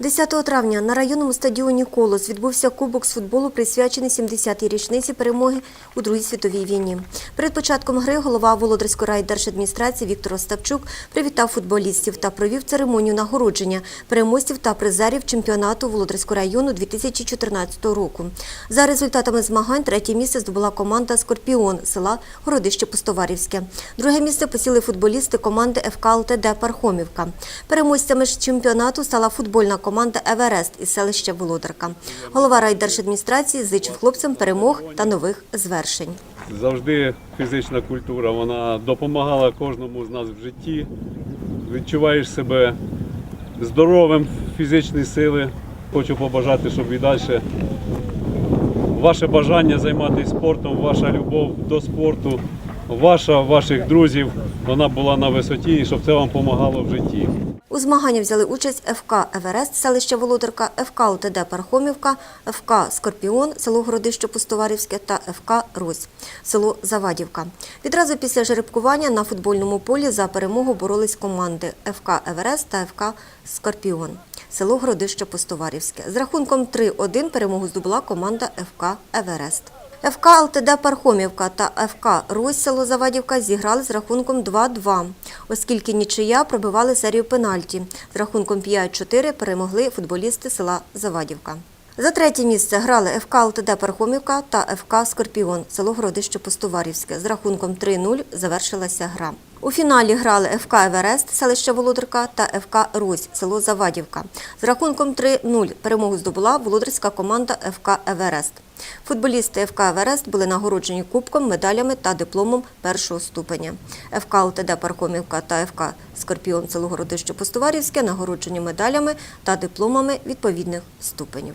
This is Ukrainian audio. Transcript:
10 травня на районному стадіоні «Колос» відбувся кубок з футболу, присвячений 70-й річниці перемоги у Другій світовій війні. Перед початком гри голова Володарської райдержадміністрації Віктор Остапчук привітав футболістів та провів церемонію нагородження переможців та призерів чемпіонату Володарського району 2014 року. За результатами змагань третє місце здобула команда «Скорпіон» села Городище-Пустоварівське. Друге місце посіли футболісти команди ФК ЛТД Пархомівка. Переможцями ж чемпіонату стала футбольна команда Еверест із селища Володарка. Голова райдержадміністрації зичив хлопцям перемог та нових звершень. Завжди фізична культура вона допомагала кожному з нас в житті. Відчуваєш себе здоровим, фізичні сили. Хочу побажати, щоб і далі ваше бажання займатися спортом, ваша любов до спорту, ваша, ваших друзів, вона була на висоті і щоб це вам допомагало в житті. У змаганні взяли участь ФК Еверест, селище Володарка, ФК ЛТД Пархомівка, ФК Скорпіон, село Городище-Пустоварівське та ФК Русь, село Завадівка. Відразу після жеребкування на футбольному полі за перемогу боролись команди ФК Еверест та ФК Скорпіон, село Городище-Пустоварівське. З рахунком 3-1 перемогу здобула команда ФК Еверест. ФК ЛТД Пархомівка та ФК Русь село Завадівка зіграли з рахунком 2-2, оскільки нічия пробивали серію пенальті. З рахунком 5-4 перемогли футболісти села Завадівка. За третє місце грали ФК ЛТД Пархомівка та ФК Скорпіон, село Городище Пустоварівське. З рахунком 3-0 завершилася гра. У фіналі грали ФК Еверест, селище Володарка та ФК Русь, село Завадівка. З рахунком 3-0 перемогу здобула володарська команда ФК Еверест. Футболісти ФК Верест були нагороджені кубком, медалями та дипломом першого ступеня. ФК ЛТД Пархомівка та ФК Скорпіон село Городище Пустоварівське нагороджені медалями та дипломами відповідних ступенів.